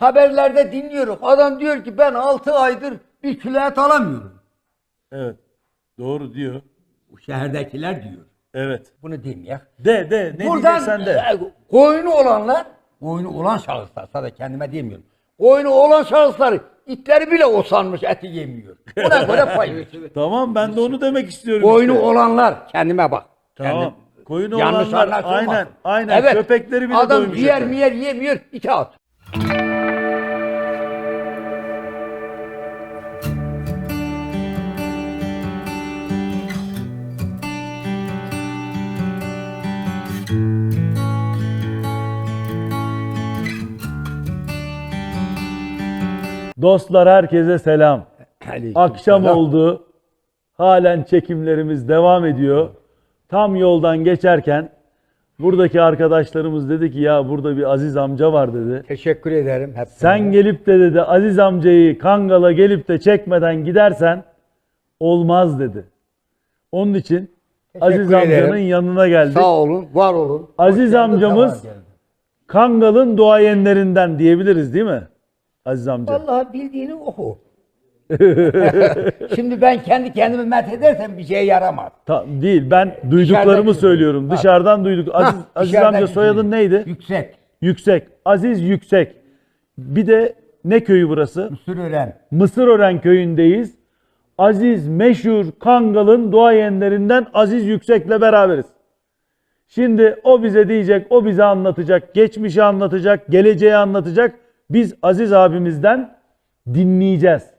haberlerde dinliyoruz. Adam diyor ki ben 6 aydır bir et alamıyorum. Evet. Doğru diyor. Bu şehirdekiler diyor. Evet. Bunu demeyek. De de ne Buradan diyeceksen de. e, koyunu olanlar, koyunu olan şahıslar, sadece kendime demiyorum. Koyunu olan şahıslar itleri bile o sanmış eti yemiyor. Ona göre pay. Tamam ben de onu demek istiyorum Koyunu işte. olanlar kendime bak. Tamam. Kendim- Koyunu Yanlış olanlar anlaşılmasın. aynen aynen köpekleri bile Adam doymuş ciğer ete. miyer yemiyor itaat. Dostlar herkese selam. Akşam oldu. Halen çekimlerimiz devam ediyor. Tam yoldan geçerken buradaki arkadaşlarımız dedi ki ya burada bir Aziz amca var dedi. Teşekkür ederim. Hep Sen gelip de dedi Aziz amcayı Kangal'a gelip de çekmeden gidersen olmaz dedi. Onun için Aziz ederim. amcanın yanına geldik. Sağ olun, var olun. Aziz Hoş amcamız-. Kangal'ın duayenlerinden diyebiliriz değil mi? Aziz amca. Vallahi bildiğini oku. Şimdi ben kendi kendimi met edersem bir şeye yaramaz. Ta- değil ben duyduklarımı söylüyorum. Ha. Dışarıdan duyduk. Aziz, Hah, Aziz amca soyadın neydi? Yüksek. Yüksek. Aziz Yüksek. Bir de ne köyü burası? Sürüren. Mısırören köyündeyiz. Aziz meşhur Kangal'ın duayenlerinden Aziz Yüksek'le beraberiz. Şimdi o bize diyecek, o bize anlatacak, geçmişi anlatacak, geleceği anlatacak. Biz Aziz abimizden dinleyeceğiz.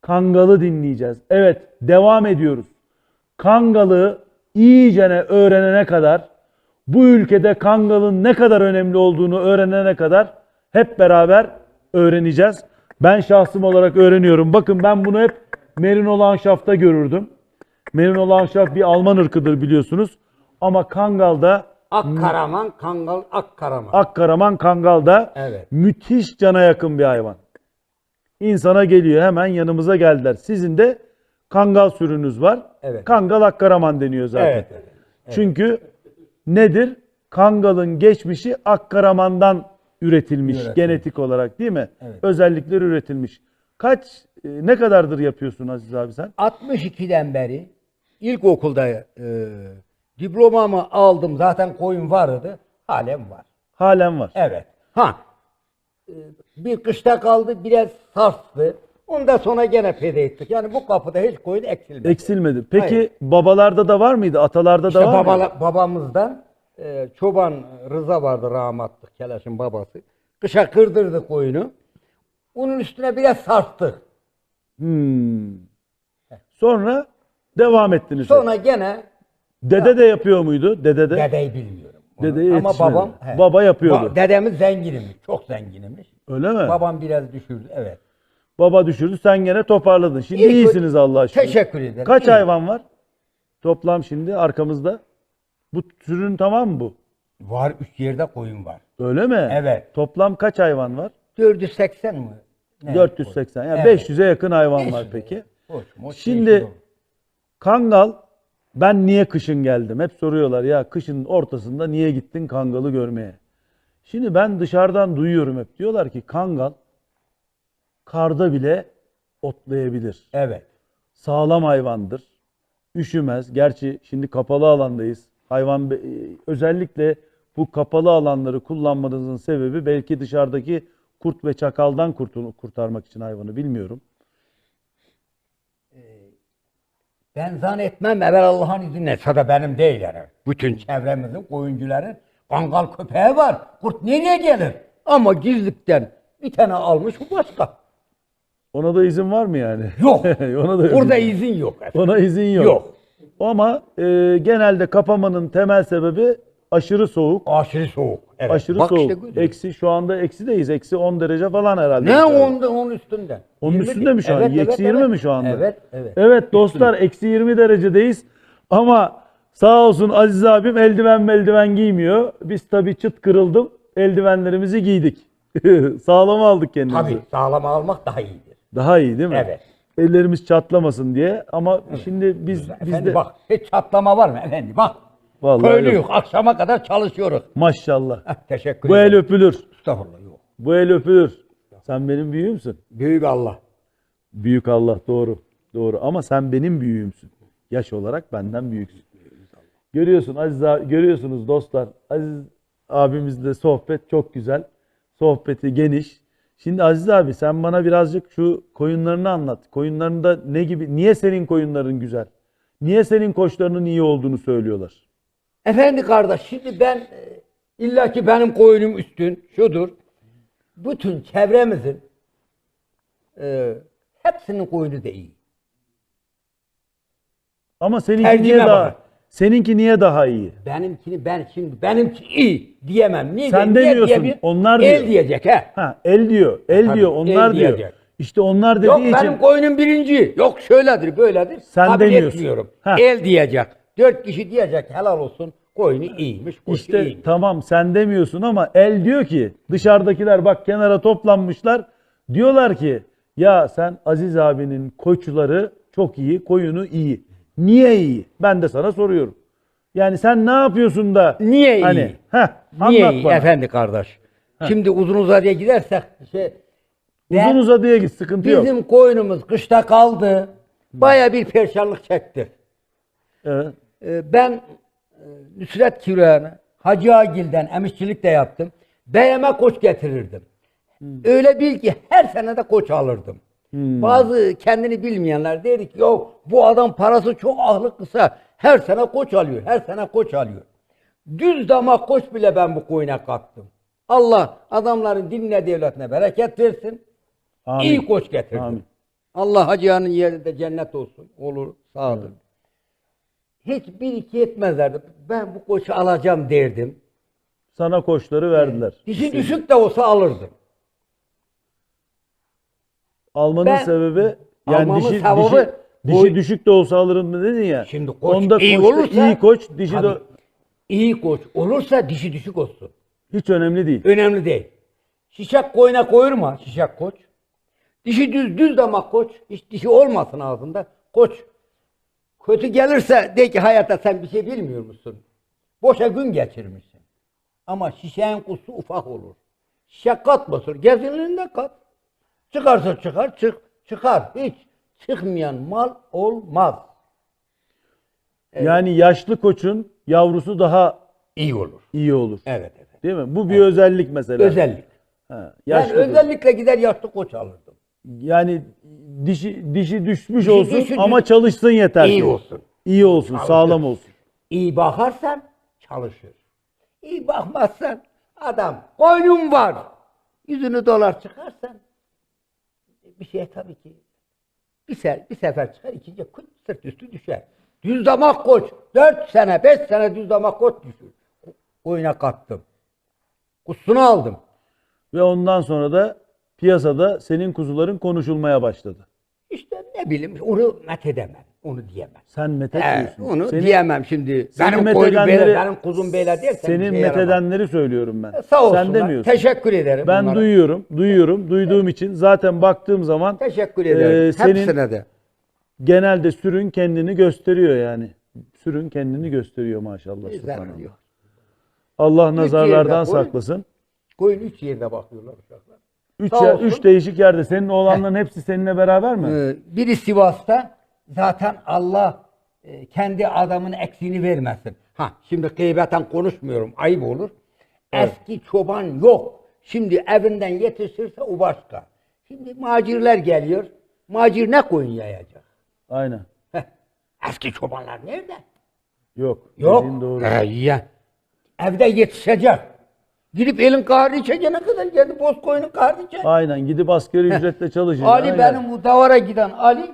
Kangal'ı dinleyeceğiz. Evet, devam ediyoruz. Kangal'ı iyicene öğrenene kadar, bu ülkede Kangal'ın ne kadar önemli olduğunu öğrenene kadar hep beraber öğreneceğiz. Ben şahsım olarak öğreniyorum. Bakın ben bunu hep Merino Landschaft'ta görürdüm. Merino Landschaft bir Alman ırkıdır biliyorsunuz. Ama Kangal'da Akkaraman, Kangal, Akkaraman. Akkaraman Kangal'da Evet. müthiş cana yakın bir hayvan. İnsana geliyor hemen yanımıza geldiler. Sizin de Kangal sürünüz var. Evet. Kangal Akkaraman deniyor zaten. Evet, evet. Çünkü nedir? Kangal'ın geçmişi Akkaraman'dan üretilmiş Üretilmiş. genetik olarak değil mi? Evet. Özellikleri üretilmiş. Kaç e, ne kadardır yapıyorsun Aziz abi sen? 62'den beri ilkokulda e, diplomamı aldım. Zaten koyun vardı. Halen var. Halen var. Evet. Ha. e, Bir kışta kaldı biraz sarstı. Ondan sonra gene pede ettik. Yani bu kapıda hiç koyun eksilmedi. Eksilmedi. Peki Hayır. babalarda da var mıydı? Atalarda İşte da var mıydı? babala- babamızdan e, çoban Rıza vardı rahmatlı Kelaş'ın babası. Kışa kırdırdı koyunu. Onun üstüne biraz sarstı. Hmm. Sonra devam ettiniz. Sonra gene Dede de yapıyor muydu? Dede de. dedeyi bilmiyorum. onu. Dedeyi Ama yetişmedi. babam Baba yapıyordu. Ba- dedemiz zenginmiş. Çok zenginmiş. Öyle mi? Babam biraz düşürdü. Evet. Baba düşürdü sen gene toparladın. Şimdi ko- iyisiniz Allah'a şükür. Teşekkür ederim. Kaç İyi. hayvan var? Toplam şimdi arkamızda. Bu türün tamam mı bu? Var üç yerde koyun var. Öyle mi? Evet. Toplam kaç hayvan var? 480 mi? Ne? 480. Yani Evet. 500'e yakın hayvan var 500'e. peki. Hoş, hoş Şimdi değişik olur. Kangal ben niye kışın geldim? Hep soruyorlar ya kışın ortasında niye gittin Kangal'ı görmeye? Şimdi ben dışarıdan duyuyorum hep. Diyorlar ki Kangal karda bile otlayabilir. Evet. Sağlam hayvandır. Üşümez. Gerçi şimdi kapalı alandayız. Hayvan e, özellikle bu kapalı alanları kullanmanızın sebebi belki dışarıdaki kurt ve çakaldan kurtarmak için hayvanı bilmiyorum. Ben zannetmem evvel Allah'ın izniyle. Sada benim değil yani. Bütün çevremizin koyuncuların kangal köpeği var. Kurt nereye gelir? Ama gizlikten bir tane almış bu başka. Ona da izin var mı yani? Yok. Ona da Burada izin yok. efendim. Ona izin yok. Yok. Ama e, genelde kapamanın temel sebebi aşırı soğuk. Aşırı soğuk. Evet. Aşırı Bak işte soğuk. görüyor. eksi şu anda eksideyiz. Eksi 10 derece falan herhalde. Ne dışarıda. onda onun üstünde? Onun 20 üstünde mi şu an? Evet, evet, eksi 20 evet. mi şu anda? Evet, evet. Evet dostlar eksi 20 derecedeyiz. Ama sağ olsun Aziz abim eldiven meldiven giymiyor. Biz tabii çıt kırıldım. Eldivenlerimizi giydik. Sağlam aldık kendimizi. Tabii sağlam almak daha iyidir. Daha iyi değil mi? Evet. Ellerimiz çatlamasın diye. Ama şimdi biz Efendi bizde bak hiç çatlama var mı efendi bak. Vallahi Köylüyük yok. akşama kadar çalışıyoruz. maşallah. Heh, teşekkür Bu el ederim. öpülür. Estağfurullah yok. Bu el öpülür. Sen benim büyüğümsün. Büyük Allah. Büyük Allah doğru. Doğru ama sen benim büyüğümsün. Yaş olarak benden büyüksün. Görüyorsun Aziz abi- görüyorsunuz dostlar. Aziz abimizle sohbet çok güzel. Sohbeti geniş. Şimdi Aziz abi sen bana birazcık şu koyunlarını anlat. Koyunlarında ne gibi niye senin koyunların güzel? Niye senin koçlarının iyi olduğunu söylüyorlar? Efendi kardeş şimdi ben e, illa ki benim koyunum üstün şudur. Bütün çevremizin e, hepsinin koyunu da iyi. Ama seninki Tercihine niye daha bakın. seninki niye daha iyi? Benimkini ben şimdi benimki iyi diyemem. Niye, Sen niye demiyorsun, diyebilirim? onlar El diyor. diyecek he. Ha el diyor, el Tabii, diyor, el onlar diyor. diyecek. İşte onlar dediği Yok için benim koyunum birinci. Yok şöyledir böyledir. Sen Kabul demiyorsun. etmiyorum. Ha. El diyecek. Dört kişi diyecek helal olsun. Koyunu iyiymiş. Koçu İşte iyiymiş. tamam sen demiyorsun ama el diyor ki dışarıdakiler bak kenara toplanmışlar. Diyorlar ki ya sen Aziz abinin koçları çok iyi, koyunu iyi. Niye iyi? Ben de sana soruyorum. Yani sen ne yapıyorsun da Niye iyi? Hani, heh, Niye anlat iyi bana. efendi kardeş? Şimdi uzun uzadıya gidersek şey, ben- Uzun uzadıya git sıkıntı yok. bizim koyunumuz kışta kaldı. Baya bir perişanlık çekti. Evet. Ee, Ben e, Nusret Kireğan'ı Hacı Agil'den emişçilik de yaptım. Beyeme koç getirirdim. Öyle bil ki her sene de koç alırdım. Bazı kendini bilmeyenler dedi ki yok bu adam parası çok ahlı kısa. Her sene koç alıyor. Her sene koç alıyor. Düz damak koç bile ben bu koyuna kattım. Allah adamların diline devletine bereket versin. Amin. İyi koç getirdim. Amin. Allah hacıyanın yeri de cennet olsun. Olur sağ olun. Hiç bir iki etmezlerdi. Ben bu koçu alacağım derdim. Sana koçları verdiler. Dişi düşük de olsa alırdım. Almanın Ben- sebebi yani Almamın dişi, sebebi dişi, dişi koy- düşük de olsa alırım mı dedin ya. Şimdi koç Onda iyi koç da olursa iyi koç, dişi de Tabii. iyi koç olursa dişi düşük olsun. hiç önemli değil. Önemli değil. Şişek koyuna koyurma şişek koç. Dişi düz düz damak koç. Hiç dişi olmasın ağzında. Koç kötü gelirse de ki hayatta sen bir şey bilmiyor musun? Boşa gün geçirmişsin. Ama şişeğin kusu ufak olur. Şişek katmasın. Gezinliğinde kat. Çıkarsa çıkar, çık, çıkar. Hiç çıkmayan mal olmaz. Yani yaşlı koçun yavrusu daha İyi olur. iyi olur. Evet evet. Değil mi? Bu bir özellik mesela. Özellik. Ha, koç. özellikle gider yaşlı koç alırdım. Yani dişi dişi düşmüş olsun düşü- ama çalışsın yeter. İyi ki. olsun. İyi olsun, sağlam olsun. İyi bakarsan çalışır. İyi bakmazsan adam koynum var. Yüzünü dolar çıkarsan bir şey tabii ki bir, ser, bir sefer çıkar ikinci kut sırt üstü düşer. Düz damak koç. Dört sene beş sene düz damak koç düşür. Oyuna kattım. Kusunu aldım. Ve ondan sonra da piyasada senin kuzuların konuşulmaya başladı. İşte ne bileyim onu met edemem. Onu diyemem. Sen He, methediyorsun. onu Seni- diyemem şimdi. seni Benim methedenleri- böyle, benim kuzum böyle dersen bir Senin şey yaramaz. methedenleri söylüyorum ben. Sağ olsunlar. Sen demiyorsun. Teşekkür ederim. Ben bunlara. duyuyorum, duyuyorum. Duyduğum için zaten baktığım zaman Teşekkür ederim. Ee, senin- Hepsine de. genelde sürün kendini gösteriyor yani. Sürün kendini gösteriyor maşallah. Yok. Allah nazarlardan yerde koy. saklasın. Koyun üç yerde bakıyorlar. Üç, Sağ yer- olsun. üç değişik yerde. Senin oğlanların hepsi seninle beraber mi? Ee, biri Sivas'ta zaten Allah e, kendi adamın eksiğini vermesin. Ha şimdi gıybeten konuşmuyorum ayıp olur. Eski çoban yok. Şimdi evinden yetişirse o başka. Şimdi macirler geliyor. Macir ne koyun yayacak? Aynen. Heh, Eski çobanlar nerede? Yok. Yok. Dediğin doğru. He, ya. Evde yetişecek. Gidip elin kahrını içeceğine kadar geldi boz koyunun kahrını içecek. Aynen. Gidip asgari ücretle çalışın. Ali benim bu davara giden Ali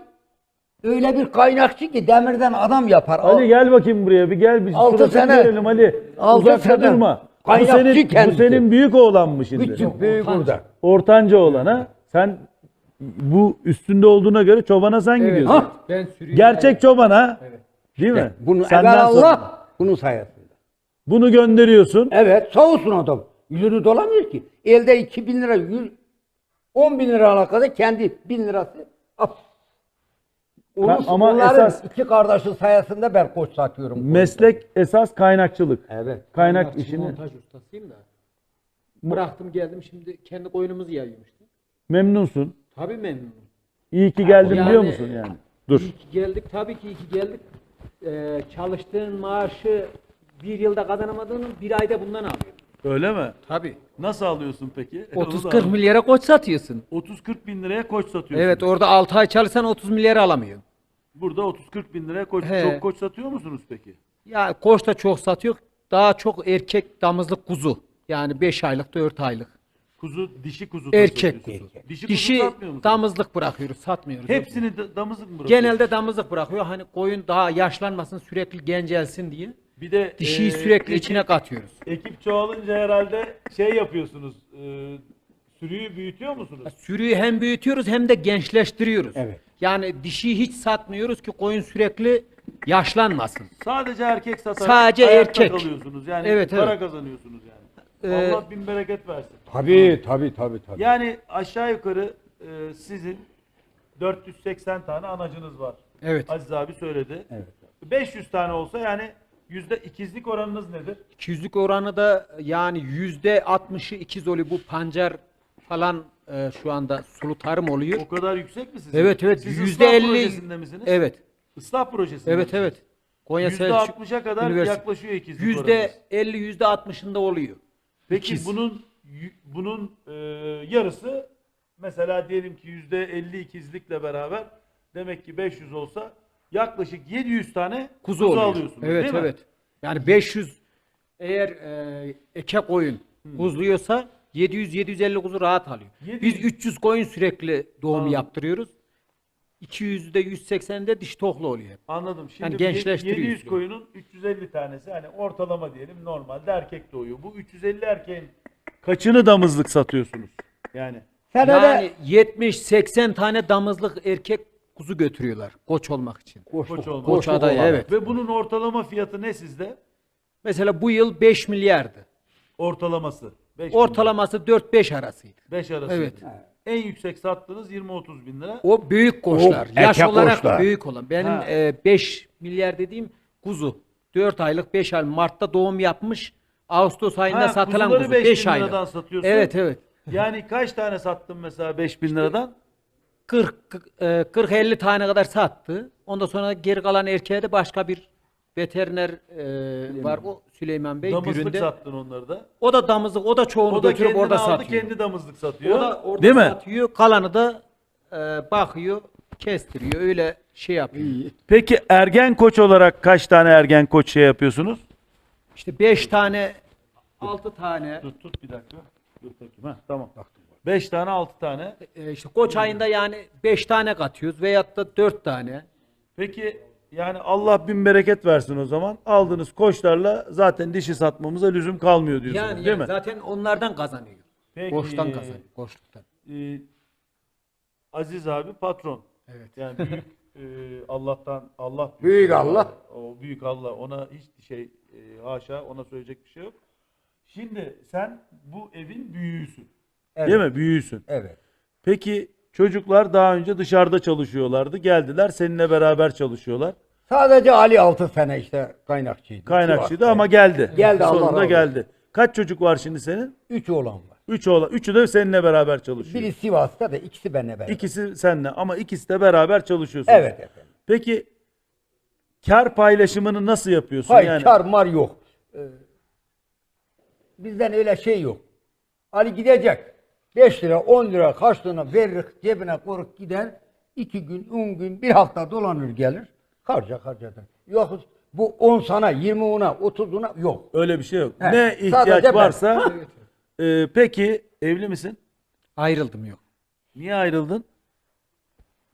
öyle bir kaynakçı ki demirden adam yapar. Ali gel bakayım buraya bir gel bir Altı sene- görelim Ali. Altı Uzakta sene. durma. Bu Kaynakçı senin, bu kendisi. senin büyük oğlan mı şimdi? Küçük büyük burada. Ortanca oğlana. Sen bu üstünde olduğuna göre çobana sen gidiyorsun. Ha? Ben Gerçek çoban ha. Değil mi? Bunu Senden evvel sonra. Allah bunun sayesinde. Bunu gönderiyorsun. Evet sağ olsun adam. Yüzünü dolamıyor ki. Elde 2000 lira, 100, 10 bin lira alakalı kendi bin lirası. Af. Onun, ama bunların esas- iki kardeşin sayesinde ben koç satıyorum. Meslek esas kaynakçılık. Evet. Kaynak işini. montaj ustasıyım da. Bıraktım geldim şimdi kendi koyunumuzu yayıyorum işte. Memnunsun. Tabii memnunum. İyi ki geldim Yani- diyor musun yani? Dur. İyi ki geldik. Tabii ki iyi ki geldik. Ee, çalıştığın maaşı bir yılda kazanamadığını bir ayda bundan alıyorsun. Öyle mi? Tabii. Nasıl alıyorsun peki? Onu da 30-40 al. milyara koç satıyorsun. 30-40 bin liraya koç satıyorsun. Evet orada 6 ay çalışsan 30 milyara alamıyorsun. Burada 30-40 bin liraya koç, He. çok koç satıyor musunuz peki? Ya koç da çok satıyor. Daha çok erkek damızlık kuzu. Yani 5 aylık 4 aylık. Kuzu, dişi kuzu da Erkek satıyorsunuz. kuzu. Dişi, Dişi kuzu satmıyor musunuz? damızlık bırakıyoruz, satmıyoruz. Hepsini da, damızlık mı bırakıyorsunuz? Genelde damızlık bırakıyor. Hani koyun daha yaşlanmasın, sürekli gencelsin diye. Bir de Dişiyi e, sürekli ekip- içine katıyoruz. Ekip çoğalınca herhalde şey yapıyorsunuz. E, sürüyü büyütüyor musunuz? Sürüyü hem büyütüyoruz hem de gençleştiriyoruz. Evet. Yani dişiyi hiç satmıyoruz ki koyun sürekli yaşlanmasın. Sadece erkek satarak Sadece erkek. kalıyorsunuz. Yani Evet, para evet. kazanıyorsunuz yani. Ee, Allah bin bereket versin. Tabii tabii tabii tabii. Yani aşağı yukarı e, sizin 480 tane anacınız var. Evet. Aziz abi söyledi. Evet. 500 tane olsa yani yüzde ikizlik oranınız nedir? 200'lük oranı da yani yüzde 60'ı ikiz oluyor. Bu pancar falan e, şu anda sulu tarım oluyor. O kadar yüksek mi sizin? Evet evet Siz yüzde ıslah 50 projesinde misiniz? Evet. Islah projesinde Evet misiniz? evet. Konya Yüzde Selçuk 60'a kadar Üniversitesi. yaklaşıyor ikizlik Yüzde oranınız. 50 yüzde 60'ında oluyor. Peki İkiz. bunun bunun e, yarısı mesela diyelim ki yüzde 50 ikizlikle beraber demek ki 500 olsa yaklaşık 700 tane kuzu, oluyor. alıyorsunuz Evet değil mi? evet. Yani 500 eğer e, eke koyun kuzluyorsa 700 750 kuzu rahat alıyor. 700 Biz 300 koyun sürekli doğum Anladım. yaptırıyoruz. 200'de 180'de diş tohlu oluyor. hep. Anladım. Şimdi Yani gençleştiriyor 700 işte. koyunun 350 tanesi hani ortalama diyelim normalde erkek doğuyor. Bu 350 erkeğin kaçını damızlık satıyorsunuz? Yani Senede Yani 70-80 tane damızlık erkek kuzu götürüyorlar koç olmak için. koç olmak. Koç adayı evet. Ve bunun ortalama fiyatı ne sizde? Mesela bu yıl 5 milyardı. Ortalaması. 5 Ortalaması 4-5 arasıydı. 5 arası. Evet. En yüksek sattığınız 20-30 bin lira. O büyük koçlar. O Yaş erkek olarak koçlar. büyük olan. Benim Ha. 5 milyar dediğim kuzu. 4 aylık 5 ay Mart'ta doğum yapmış. Ağustos ayında Ha, satılan kuzuları kuzu. 5 5 bin aylık. liradan satıyorsun. Evet evet. Yani kaç tane sattın mesela 5000 liradan? 40 40 50 tane kadar sattı. Ondan sonra geri kalan erkeğe de başka bir veteriner e, var o Süleyman Bey Damızlık Gürün'de. sattın onları da. O da damızlık, o da çoğunu O da götürüp orada aldı, satıyor. kendi damızlık satıyor. O da orada Değil mi? satıyor. Kalanı da e, bakıyor, kestiriyor. Öyle şey yapıyor. Peki ergen koç olarak kaç tane ergen koç şey yapıyorsunuz? İşte 5 tane, 6 tane. Dur tut bir dakika. Dur bakayım. Ha, tamam. 5 tane 6 tane. E, işte koç ayında yani 5 tane katıyoruz veyahut da 4 tane. Peki yani Allah bin bereket versin o zaman. Aldığınız koçlarla zaten dişi satmamıza lüzum kalmıyor diyorsunuz Yani, değil yani mi? zaten onlardan kazanıyor. Peki. Koçtan kazanıyor, koçluktan. Ee, Aziz abi patron. Evet. Yani büyük e, Allah'tan Allah Büyük Allah. O büyük Allah ona hiç şey e, haşa ona söyleyecek bir şey yok. Şimdi sen bu evin büyüğüsün. Evet. Değil mi? Büyüğüsün. Evet. Peki çocuklar daha önce dışarıda çalışıyorlardı. Geldiler seninle beraber çalışıyorlar. Sadece Ali 6 sene işte kaynakçıydı. Kaynakçıydı Sivas'ta. ama geldi. Geldi, Allah Sonunda razı geldi. Kaç çocuk var şimdi senin? Üç oğlan var. Üç oğlan. Üçü de seninle beraber çalışıyor. Biri Sivas'ta da ikisi benimle beraber. İkisi seninle ama ikisi de beraber çalışıyorsunuz. Evet efendim. Peki kar paylaşımını nasıl yapıyorsun? Hayır yani kar mar yok. Ee, bizden öyle şey yok. Ali gidecek. 5 lira 10 lira karşılığına verir cebine koruk gider. 2 gün 10 gün bir hafta dolanır gelir. Harca harcadır. Yok bu 10 sana 20 ona 30 ona yok. öyle bir şey yok. He, ne sadece ihtiyaç ben. varsa e, peki evli misin? Ayrıldım yok. Niye ayrıldın?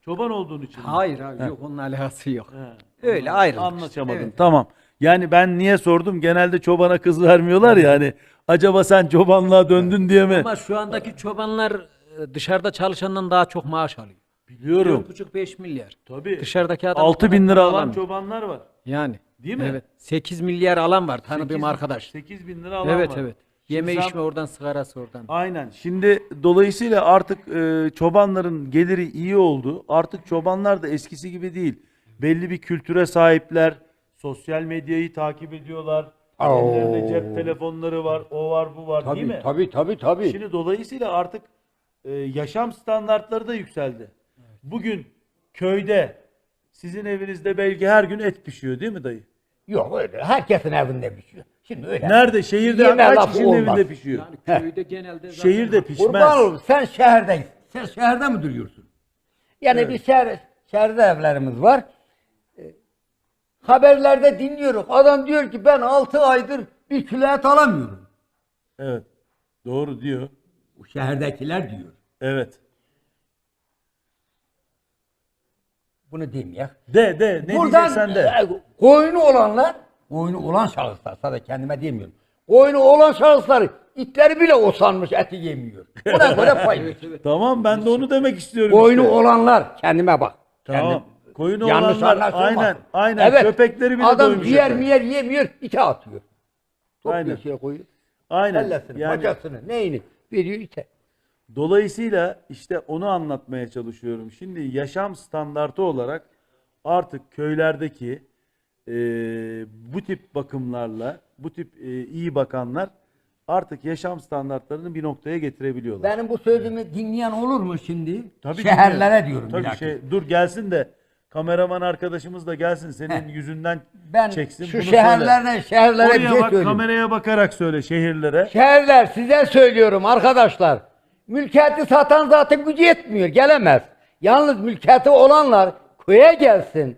Çoban olduğun için. mi? Hayır abi yok onun alakası yok. He, Öyle ayrıldık. Anlaşamadın. Evet. Tamam. Yani ben niye sordum? Genelde çobana kız vermiyorlar ya hani. Acaba sen çobanlığa döndün diye mi? Ama şu andaki çobanlar e, dışarıda çalışandan daha çok maaş alıyor. Biliyorum. 4,5-5 milyar. Tabii. Dışarıdaki adam 6 bu bin lira alan alamıyor. çobanlar var. Yani. Değil mi? Evet. 8 milyar alan var tanıdığım 8 arkadaş. 8 bin lira alan Evet var. evet. Şimdi Yeme sen- içme oradan sigarası oradan. Aynen. Şimdi dolayısıyla artık e, çobanların geliri iyi oldu. Artık çobanlar da eskisi gibi değil. Belli bir kültüre sahipler. Sosyal medyayı takip ediyorlar. Oo. Ellerinde cep telefonları var. O var bu var değil Tabii mi? tabii tabii tabii. Şimdi dolayısıyla artık e, yaşam standartları da yükseldi. Bugün köyde sizin evinizde belki her gün et pişiyor değil mi dayı? Yok öyle. Herkesin evinde pişiyor. Şimdi öyle. Nerede? Şehirde Yeme kaç lafı kişinin olmaz. evinde pişiyor? Yani köyde genelde zaten Şehirde pişmez. Kurban olurum. Sen şehirdeyiz. Sen şehirde mi duruyorsun? Yani bir şehir, şehirde evlerimiz var. Haberlerde dinliyoruz. Adam diyor ki ben 6 aydır bir et alamıyorum. Evet. Doğru diyor. Bu şehirdekiler diyor. Evet. Bunu demeyek. De de ne Buradan diyeceksen de. e, koyunu olanlar, koyunu olan şahıslar, sadece kendime demiyorum. Koyunu olan şahıslar itleri bile usanmış eti yemiyor. Buna göre pay. Tamam ben de onu demek istiyorum Koyunu işte. olanlar kendime bak. Tamam. Kendim- Koyunu Yanlış olanlar anlaşılmasın. aynen aynen köpekleri bile Adam doymuş ciğer ete. miyer yemiyor, ite atıyor. Aynen. Topluyor şeye koyuyor. Aynen. Kellesini, Yani bacasını, neyini veriyor ite. Dolayısıyla işte onu anlatmaya çalışıyorum. Şimdi yaşam standartı olarak artık köylerdeki e, bu tip bakımlarla, bu tip e, iyi bakanlar artık yaşam standartlarını bir noktaya getirebiliyorlar. Benim bu sözümü dinleyen olur mu şimdi? Tabii Şehirlere dinliyorum. diyorum. Tabii bilakis. şey, dur gelsin de kameraman arkadaşımız da gelsin senin yüzünden Ben çeksin. şu bunu söyle. şehirlerine, şehirlere bir Oraya şey bak söyleyeyim. kameraya bakarak söyle şehirlere. Şehirler size söylüyorum arkadaşlar. Mülkiyeti satan zaten gücü yetmiyor. Gelemez. Yalnız mülkiyeti olanlar köye gelsin.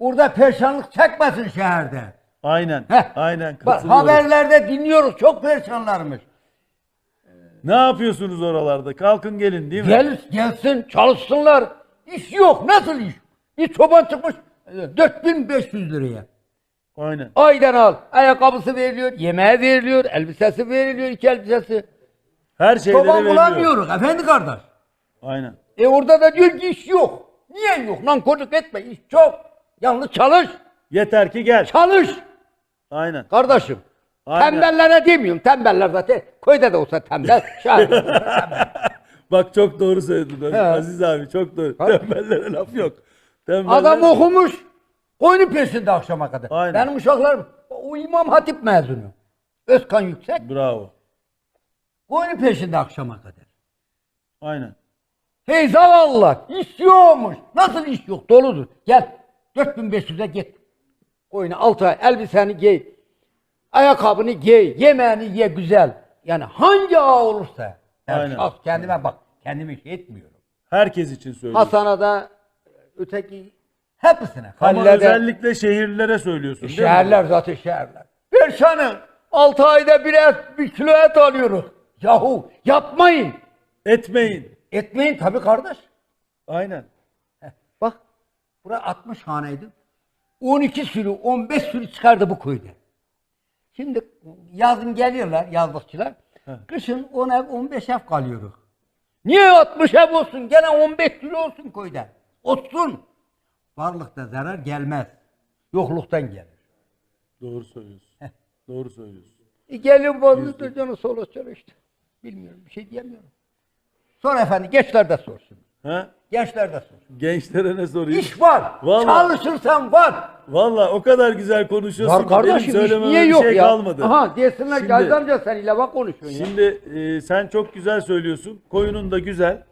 Burada perişanlık çekmesin şehirde. Aynen. Heh. Aynen Bak haberlerde dinliyoruz çok perişanlarmış. Ne yapıyorsunuz oralarda? Kalkın gelin değil mi? Gel, gelsin çalışsınlar. İş yok. Nasıl iş? Bir çoban çıkmış e, 4500 liraya. Aynen. Aydan al. Ayakkabısı veriliyor, yemeği veriliyor, elbisesi veriliyor, iki elbisesi. Her şeyleri Çoban veriliyor. bulamıyoruz efendi kardeş. Aynen. E orada da diyor ki iş yok. Niye yok? Lan çocuk etme iş çok. Yalnız çalış. Yeter ki gel. Çalış. Aynen. Kardeşim. Aynen. Tembellere demiyorum. Tembeller zaten köyde de olsa tembel. şahit. Bak çok doğru söyledin Aziz, abi çok doğru. Tembellere laf yok. Tembeller... Adam okumuş. Koyunu peşinde akşama kadar. Aynen. Benim uşaklarım o İmam Hatip mezunu. Özkan Yüksek. Bravo. Koyunu peşinde akşama kadar. Aynen. Hey zavallılar iş yokmuş. Nasıl iş yok? Doludur. Gel 4500'e git. Koyunu altı ay elbiseni giy. Ayakkabını giy. Yemeğini ye güzel. Yani hangi ağa olursa. Yani Aynen. şahs kendime bak. Kendimi şey etmiyorum. Herkes için söylüyorsun. Hasan'a da öteki hepsine. Ama özellikle şehirlere söylüyorsun değil mi? Şehirler zaten şehirler. Perşanım. 6 ayda bir et, bir kilo et alıyoruz. Yahu yapmayın. Etmeyin. Etmeyin tabii kardeş. Aynen. Bak bura 60 haneydi. 12 sürü 15 sürü çıkardı bu köyde. Şimdi yazın geliyorlar yazlıkçılar. Kışın 10 ev 15 ev kalıyoruz. Niye 60 ev olsun? Gene 15 sürü olsun köyde. Olsun. Varlıkta zarar gelmez. Yokluktan gelir. Doğru söylüyorsun. Doğru söylüyorsun. E geliyor bazı da canı sola işte. Bilmiyorum bir şey diyemiyorum. Sor efendi gençler de sorsun. Ha? Gençler de sorsun. Gençlere ne sorayım? İş var. Vallahi. Çalışırsan var. Valla o kadar güzel konuşuyorsun Var ki benim kardeşim iş söylememe niye bir yok şey ya? kalmadı. Aha desinler Şimdi- Gazi amca sen ile bak konuşuyorsun ya. Şimdi e, sen çok güzel söylüyorsun. Koyunun da güzel.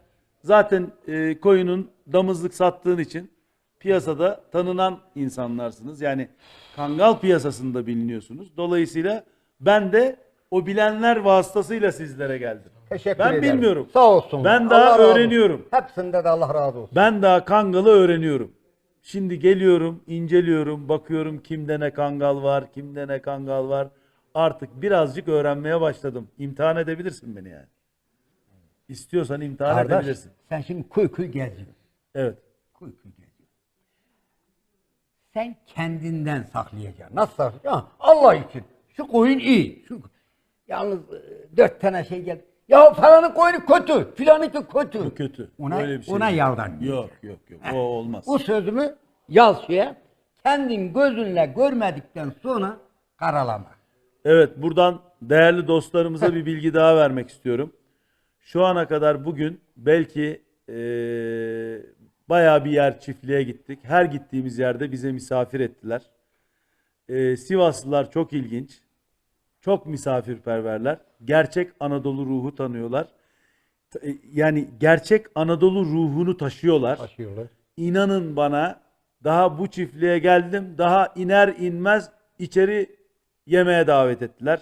Zaten e, koyunun damızlık sattığın için piyasada tanınan insanlarsınız. Yani kangal piyasasında biliniyorsunuz. Dolayısıyla ben de o bilenler vasıtasıyla sizlere geldim. Teşekkür ben ederim. bilmiyorum. Sağ olsun. Ben daha Allah öğreniyorum. Hepsinde de Allah razı olsun. Ben daha kangalı öğreniyorum. Şimdi geliyorum, inceliyorum, bakıyorum kimde ne kangal var, kimde ne kangal var. Artık birazcık öğrenmeye başladım. İmtihan edebilirsin beni yani. İstiyorsan imtihan Kardeş edebilirsin. sen şimdi kuy kuy geziyorsun. Evet. Kuy kuy. Sen kendinden saklayacaksın. Nasıl saklayacaksın? Allah için. Şu koyun iyi. Şu, yalnız e, dört tane şey gel. Ya falanın koyunu kötü. Filanınki kötü. Bu kötü. Ona, Öyle bir şey ona yaldan. Yok yok yok. O olmaz. Bu sözümü yaz şeye. Kendin gözünle görmedikten sonra karalama. Evet buradan değerli dostlarımıza bir bilgi daha vermek istiyorum. Şu ana kadar bugün belki eee bayağı bir yer çiftliğe gittik. Her gittiğimiz yerde bize misafir ettiler. Eee, Sivaslılar çok ilginç. Çok misafirperverler. Gerçek Anadolu ruhu tanıyorlar. e, yani gerçek Anadolu ruhunu taşıyorlar. Taşıyorlar. İnanın bana daha bu çiftliğe geldim. Daha iner inmez içeri yemeğe davet ettiler.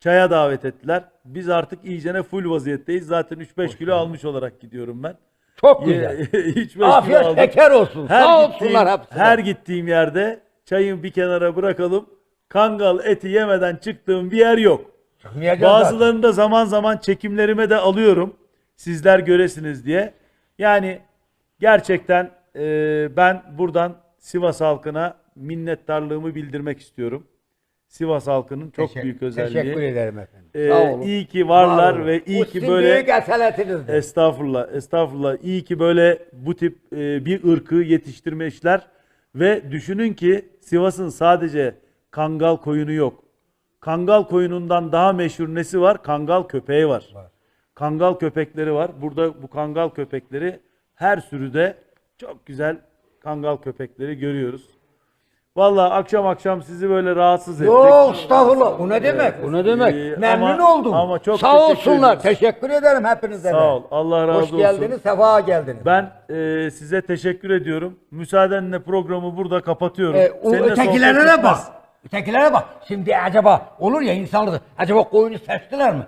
Çaya davet ettiler. Biz artık iyicene full vaziyetteyiz. Zaten 3-5 kilo almış olarak gidiyorum ben. Çok güzel. 3-5 kilo Afiyet aldım. şeker olsun. Her Sağ gittiğim, olsunlar hepsi. her gittiğim yerde çayı bir kenara bırakalım. Kangal eti yemeden çıktığım bir yer yok. Çıkmayacağız. Bazılarını da zaman zaman çekimlerime de alıyorum. Sizler göresiniz diye. Yani gerçekten e, ben buradan Sivas halkına minnettarlığımı bildirmek istiyorum. Sivas halkının çok Teşekkür- büyük özelliği. Teşekkür ederim efendim. E, Sağ olun. iyi ki varlar Var olun. ve iyi ki böyle büyük eseletinizdir. Estağfurullah, estağfurullah. İyi ki böyle bu tip e, bir ırkı yetiştirmişler ve düşünün ki Sivas'ın sadece kangal koyunu yok. Kangal koyunundan daha meşhur nesi var? Kangal köpeği var. Var. Kangal köpekleri var. Burada bu kangal köpekleri her sürüde çok güzel kangal köpekleri görüyoruz. Vallahi akşam akşam sizi böyle rahatsız ettik. Yok estağfurullah. Bu ne demek? Bu ne demek? Ee, Memnun ama- oldum. ama çok Sağ teşekkür olsunlar. ediyoruz. Teşekkür ederim hepinize. Sağ ol. Allah razı Hoş olsun. geldiniz, sefa geldiniz. Ben e, size teşekkür ediyorum. Müsaadenle programı burada kapatıyorum. Ee, o Seninle ötekilere sohbet de bak. bitmez. Ötekilere bak. Şimdi acaba olur ya insanlar acaba koyunu seçtiler mi?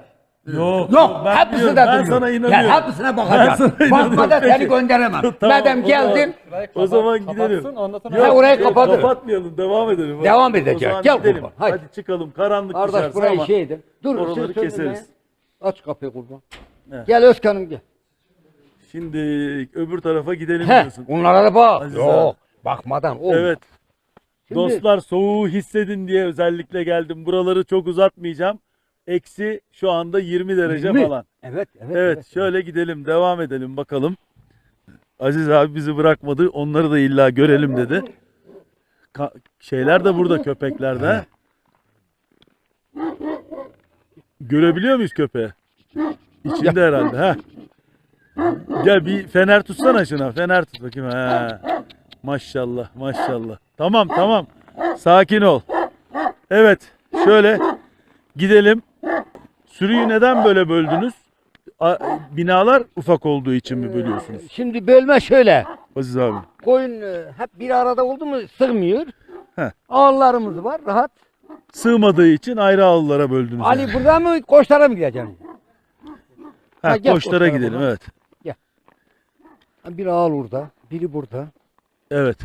Yok, Yok, ben hepsi biliyorum, de ben duruyor. sana inanıyorum. Ya hepsine Ben bakacağım. sana inanıyorum. Bakmadan Peki. seni gönderemem. Tamam, Madem o zaman- geldin, O zaman gidelim. Yok, Ha, orayı yok. Kapatmayalım, devam edelim. Devam edeceğiz. Gel gidelim. kurban, hadi. Hadi çıkalım. Karanlık kardeş dışarısı burayı ama şey edin. Dur, oraları keseriz. Aç kapıyı kurban. He. Gel Özkan'ım gel. Şimdi öbür tarafa gidelim He, diyorsun. onlara da bak. Aziz Yok, abi. bakmadan olmaz. Evet. Şimdi- Dostlar soğuğu hissedin diye özellikle geldim. Buraları çok uzatmayacağım. Eksi şu anda 20 derece Yirmi. falan. Evet, evet. Evet, şöyle gidelim, devam edelim bakalım. Aziz abi bizi bırakmadı. Onları da illa görelim dedi. Ka- şeyler de burada köpekler de. Görebiliyor muyuz köpeği? İçinde herhalde. Ha. Gel bir fener tutsana şuna. Fener tut bakayım. Ha. Maşallah, maşallah. Tamam, tamam. Sakin ol. Evet, şöyle gidelim. Sürüyü neden böyle böldünüz? A- binalar ufak olduğu için mi bölüyorsunuz? Şimdi bölme şöyle. Aziz abi. Koyun e, hep bir arada oldu mu sığmıyor. He. Ağlarımız var rahat. Sığmadığı için ayrı ağlılara böldünüz. Ali yani. burada mı koçlara mı gideceksin? Ha, Ha, gel koçlara koçlara gidelim baba. evet. Bir ağıl orada, biri burada. Evet.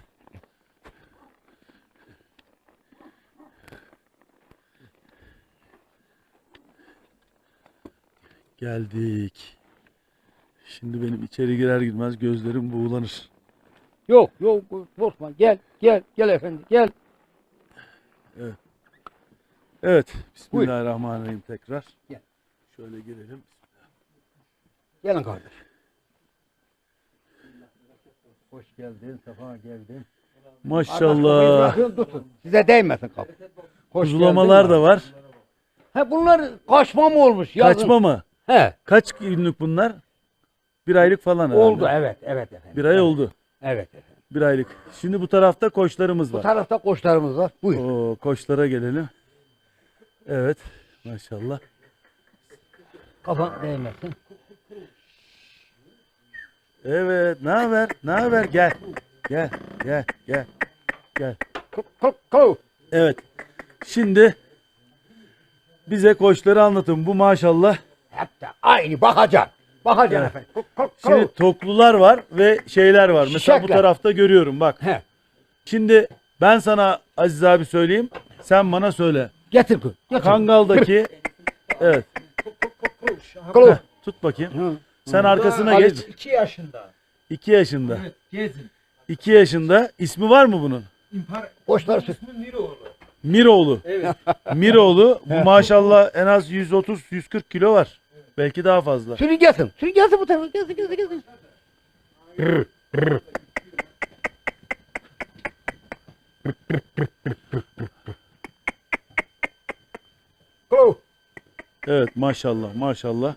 Geldik. Şimdi benim içeri girer girmez gözlerim buğulanır. Yok yok korkma gel gel gel efendim gel. Evet. Bismillahirrahmanirrahim tekrar. Gel. Şöyle gelelim. Gelin kardeş. Hoş geldin, sefa geldin. Maşallah. Bırakın, tutun. Size değmesin kapı. Hoş Kuzulamalar geldin. da var. He bunlar kaçma mı olmuş? Yazın. Kaçma mı? He. Kaç günlük bunlar? Bir aylık falan herhalde. Oldu evet evet efendim. Bir ay oldu. Evet efendim. Bir aylık. Şimdi bu tarafta koçlarımız Bu var. tarafta koçlarımız var. Buyur. Oo, koçlara gelelim. Evet. Maşallah. Kafan değmesin. Evet. Ne haber? Ne haber? Gel. Gel. Gel. Gel. Gel. Kok kok kok. Evet. Şimdi bize koçları anlatın. Bu maşallah. Hep de aynı bakacaksın. Bakacaksın Evet. efendim. Kok kok Şimdi kok. toklular var ve şeyler var. Mesela bu Şişekler. tarafta görüyorum bak. He. Şimdi ben sana Aziz abi söyleyeyim. Sen bana söyle. Getir kız. Getir. Kangal'daki evet. Heh, tut bakayım. Hı. Sen arkasına geç. 2 yaşında. 2 yaşında. Evet, gezin. 2 yaşında. İsmi var mı bunun? İmpar Koçlar süt. ismi Miroğlu. Miroğlu. Evet. Miroğlu. Bu maşallah en az 130-140 kilo var. Belki daha fazla. Sürü gelsin. Sürü gelsin bu tarafa. Gelsin gelsin gelsin. Kolo. Evet maşallah maşallah.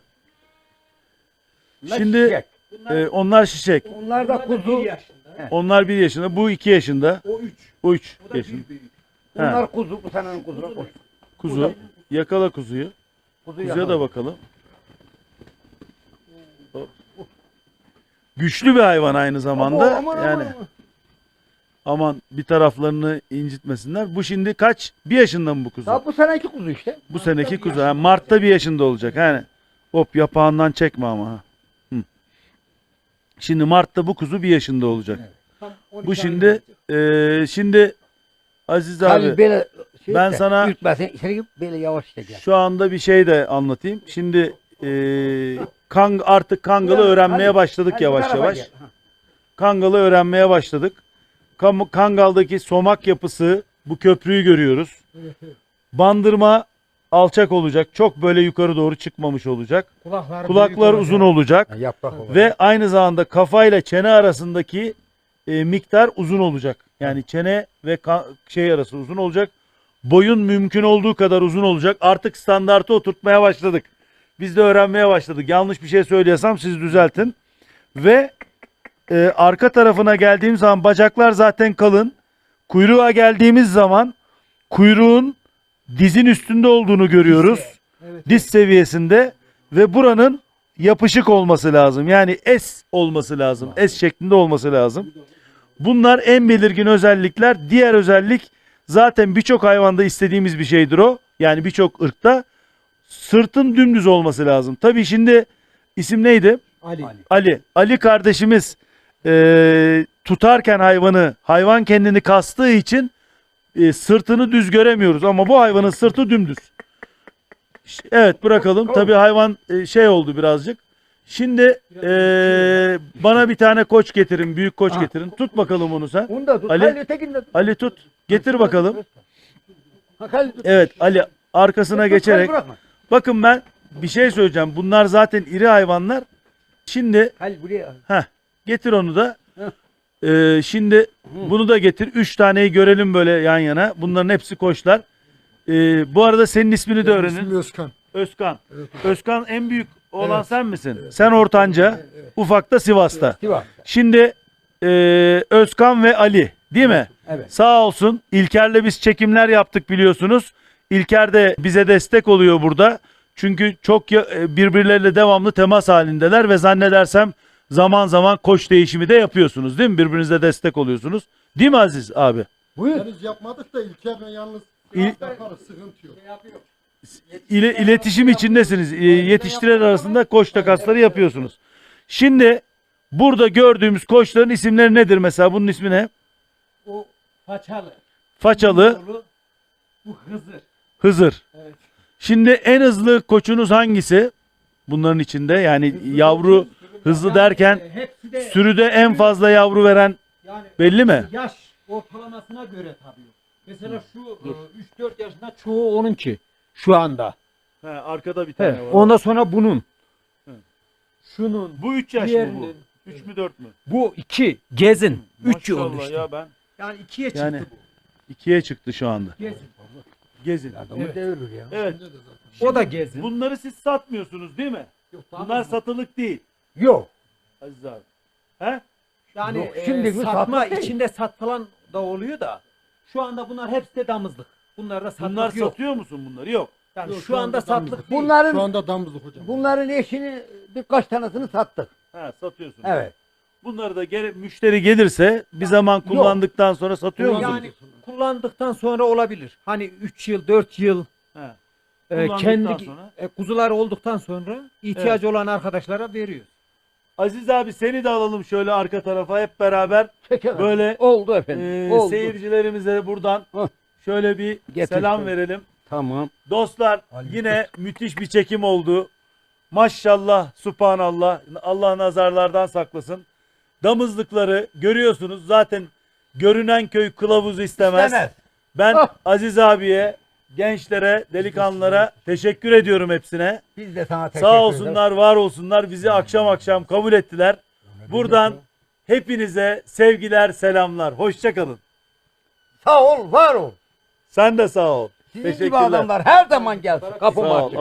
Bunlar Şimdi e, onlar şişek. Onlar da kuzu. Onlar 1 yaşında. Bu 2 yaşında. O 3. Bu 3 O da yaşında. bir. Bunlar kuzu. Bu senenin kuzuna koş. Kuzu. Yakala kuzuyu. Kuzu Kuzuya da bakalım. Güçlü bir hayvan aynı zamanda. Aman, aman, yani aman. aman bir taraflarını incitmesinler. Bu şimdi kaç? Bir yaşında mı bu kuzu? Ya bu seneki kuzu işte. Bu seneki kuzu. Ha, Mart'ta bir yaşında olacak. Yani hop yapağından çekme ama. ha. Hı. Şimdi Mart'ta bu kuzu bir yaşında olacak. Bu şimdi eee, şimdi Aziz abi böyle şey ben de, sana- ürkmesin, içeri girip böyle yavaş işte gel. şu anda bir şey de anlatayım. Şimdi eee kang artık Kangal'ı öğrenmeye başladık Hadi bu yavaş tarafa yavaş. gel. Ha. Kangal'ı öğrenmeye başladık. Kam- Kangal'daki somak yapısı bu köprüyü görüyoruz. Bandırma alçak olacak. Çok böyle yukarı doğru çıkmamış olacak. Kulaklar, Kulaklar uzun olacak. Ha, Yaprak olarak. Ve aynı zamanda kafayla çene arasındaki e, miktar uzun olacak. Yani çene ve ka- şey arası uzun olacak. Boyun mümkün olduğu kadar uzun olacak. Artık standartı oturtmaya başladık. Biz de öğrenmeye başladık. Yanlış bir şey söylüyorsam siz düzeltin. Ve e, arka tarafına geldiğim zaman bacaklar zaten kalın. Kuyruğa geldiğimiz zaman kuyruğun dizin üstünde olduğunu görüyoruz. Diz seviyesinde ve buranın yapışık olması lazım. Yani S olması lazım. S şeklinde olması lazım. Bunlar en belirgin özellikler. Diğer özellik zaten birçok hayvanda istediğimiz bir şeydir o. Yani birçok ırkta sırtın dümdüz olması lazım. Tabii şimdi isim neydi? Ali. Ali. Ali kardeşimiz eee, tutarken hayvanı, hayvan kendini kastığı için e, sırtını düz göremiyoruz ama bu hayvanın sırtı dümdüz. Ş- Evet bırakalım. Tabii hayvan e, şey oldu birazcık. Şimdi e, bana bir tane koç getirin, büyük koç Ha. getirin. Tut bakalım onu sen. Onu da tut. Ali- ötekini de tut. Ali tut. Getir bakalım. Ha, Halil tut. Evet Ali arkasına Tut, geçerek. Bırakma. Bakın ben bir şey söyleyeceğim. Bunlar zaten iri hayvanlar. Şimdi Halil buraya. Heh, getir onu da. Heh. Ee, şimdi bunu da getir. Üç taneyi görelim böyle yan yana. Bunların hepsi koçlar. Ee, bu arada senin ismini de öğrenin. İsmim Özkan. Özkan. Özkan en büyük olan sen misin? Sen ortanca. Ufak da Sivas'ta. Sivas. Şimdi e, Özkan ve Ali değil mi? Evet. Sağ olsun. İlker'le biz çekimler yaptık biliyorsunuz. İlker de bize destek oluyor burada. Çünkü çok e, birbirleriyle devamlı temas halindeler ve zannedersem zaman zaman koç değişimi de yapıyorsunuz değil mi? Birbirinize destek oluyorsunuz. Değil mi Aziz abi? Buyur. Henüz yapmadık da İlker'le yalnız İl- yaparız sıkıntı yok. İle, iletişim içindesiniz. Yetiştiren arasında koç takasları yapıyorsunuz. Şimdi burada gördüğümüz koçların isimleri nedir mesela? Bunun ismi ne? O Façalı. Façalı, Bu Hızır. Hızır. Evet. Şimdi en hızlı koçunuz hangisi? Bunların içinde yani yavru hızlı derken e, de sürüde en fazla yavru veren yani belli mi? yaş ortalamasına göre tabii. Mesela şu e, 3-4 yaşında çoğu onunki şu anda. He, arkada bir He, ondan sonra bunun. Hı. Şunun. Bu 3 yaş mı bu? Diğerinin. 3 mü 4 mü? Bu 2 gezin. 3 yıl işte. ya ben Yani 2'ye çıktı Yani- bu. 2'ye çıktı şu anda. Gezin. Gezin. Adamı Evet. devirir ya. Evet. De zaten. O da gezin. Bunları siz satmıyorsunuz değil mi? Yok, Bunlar satılık değil. Yok. Aziz abi. He? Yani Yok, e, şimdi bu satma satmak değil. içinde satılan da oluyor da şu anda bunlar hepsi de damızlık. Bunlarda satmak Bunlar yok. satıyor musun bunları? Yok. Yani Yok, şu anda satlık damızlık. değil. Bunların Şu anda damızlık hocam. bunların eşini birkaç tanesini sattık. He, satıyorsun. Evet. Bunları da gene, müşteri gelirse bir zaman kullandıktan sonra satıyor musun? yani kullandıktan sonra olabilir. Hani 3 yıl, 4 yıl He. e, Kullandıktan kendi sonra? e, kuzular olduktan sonra ihtiyacı olan arkadaşlara veriyor. Aziz abi seni de alalım şöyle arka tarafa hep beraber Çekelim. Böyle, oldu efendim. e, oldu. seyircilerimize buradan Hah. şöyle bir Getir selam şöyle. verelim. Tamam. Dostlar yine müthiş bir çekim oldu. Maşallah, subhanallah. Allah nazarlardan saklasın. Damızlıkları görüyorsunuz. Zaten görünen köy kılavuzu istemez. İstemez. Ben Ah. Aziz abiye, gençlere, delikanlılara teşekkür ediyorum hepsine. Biz de sana teşekkür Sağ ederiz. olsunlar, var olsunlar. Bizi akşam akşam kabul ettiler. Buradan hepinize sevgiler, selamlar. Hoşçakalın. Sağ ol, var ol. Sen de sağ ol. Sizin gibi Teşekkürler. adamlar her zaman gelsin. Kapım Sağ ol.